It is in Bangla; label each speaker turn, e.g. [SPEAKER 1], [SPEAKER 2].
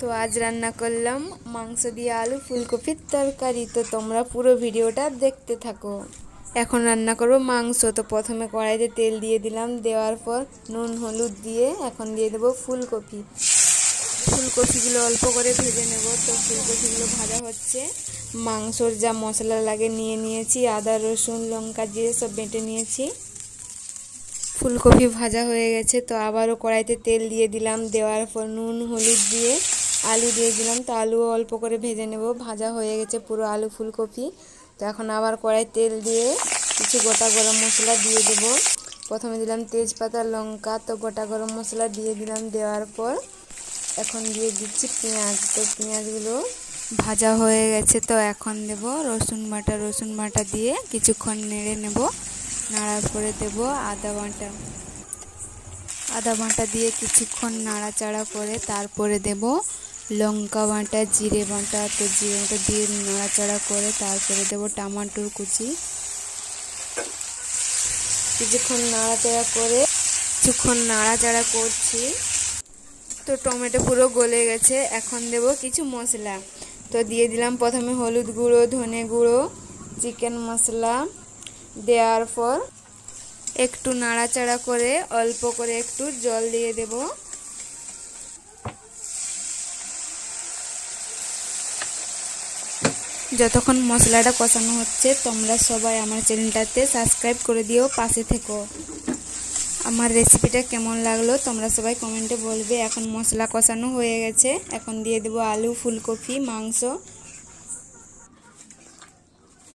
[SPEAKER 1] তো আজ রান্না করলাম মাংস দিয়ে আলু, ফুলকপির তরকারি। তো তোমরা পুরো ভিডিওটা দেখতে থাকো। এখন রান্না করব মাংস। তো প্রথমে কড়াইতে তেল দিয়ে দিলাম। দেওয়ার পর নুন, হলুদ দিয়ে এখন দিয়ে দেবো ফুলকপি। ফুলকপিগুলো অল্প করে ভেজে নেব। তো ফুলকপিগুলো ভাজা হচ্ছে। মাংসর যা মশলা লাগে নিয়ে নিয়েছি। আদা, রসুন, লঙ্কা জিরে সব বেটে নিয়েছি। ফুলকপি ভাজা হয়ে গেছে। তো আবারও কড়াইতে তেল দিয়ে দিলাম। দেওয়ার পর নুন, হলুদ দিয়ে আলু দিয়ে দিলাম। তো আলুও অল্প করে ভেজে নেব। ভাজা হয়ে গেছে পুরো আলু ফুলকপি। তো এখন আবার কড়াই তেল দিয়ে কিছু গোটা গরম মশলা দিয়ে দেব। প্রথমে দিলাম তেজপাতা, লঙ্কা। তো গোটা গরম মশলা দিয়ে দিলাম দেওয়ার পর এখন দিয়ে দিচ্ছি পেঁয়াজ। তো পেঁয়াজগুলো ভাজা হয়ে গেছে। তো এখন দেব রসুন বাটা। রসুন বাটা দিয়ে কিছুক্ষণ নেড়ে নেব। নাড়ার পরে দেব আদা বাটা। আদা বাটা দিয়ে কিছুক্ষণ নাড়াচাড়া করে তারপরে দেব লঙ্কা বাঁটা, জিরে বাঁটা, তো জিরে বাঁটা দিয়ে নাড়াচাড়া করে তারপরে দেবো টমাটোর কুচি। কিছুক্ষণ নাড়াচাড়া করে কিছুক্ষণ নাড়াচাড়া করছি। তো টমেটো পুরো গলে গেছে, এখন দেব কিছু মশলা। তো দিয়ে দিলাম প্রথমে হলুদ গুঁড়ো, ধনে গুঁড়ো, চিকেন মশলা দেওয়ার পর একটু নাড়াচাড়া করে অল্প করে একটু জল দিয়ে দেব। যতক্ষণ মশলাটা কষানো হচ্ছে, তোমরা সবাই আমার চ্যানেলটাতে সাবস্ক্রাইব করে দিও, পাশে থেকো। আমার রেসিপিটা কেমন লাগল, তোমরা সবাই কমেন্টে বলবে। এখন মশলা কষানো হয়ে গেছে। এখন দিয়ে দেবো আলু, ফুলকপি, মাংস।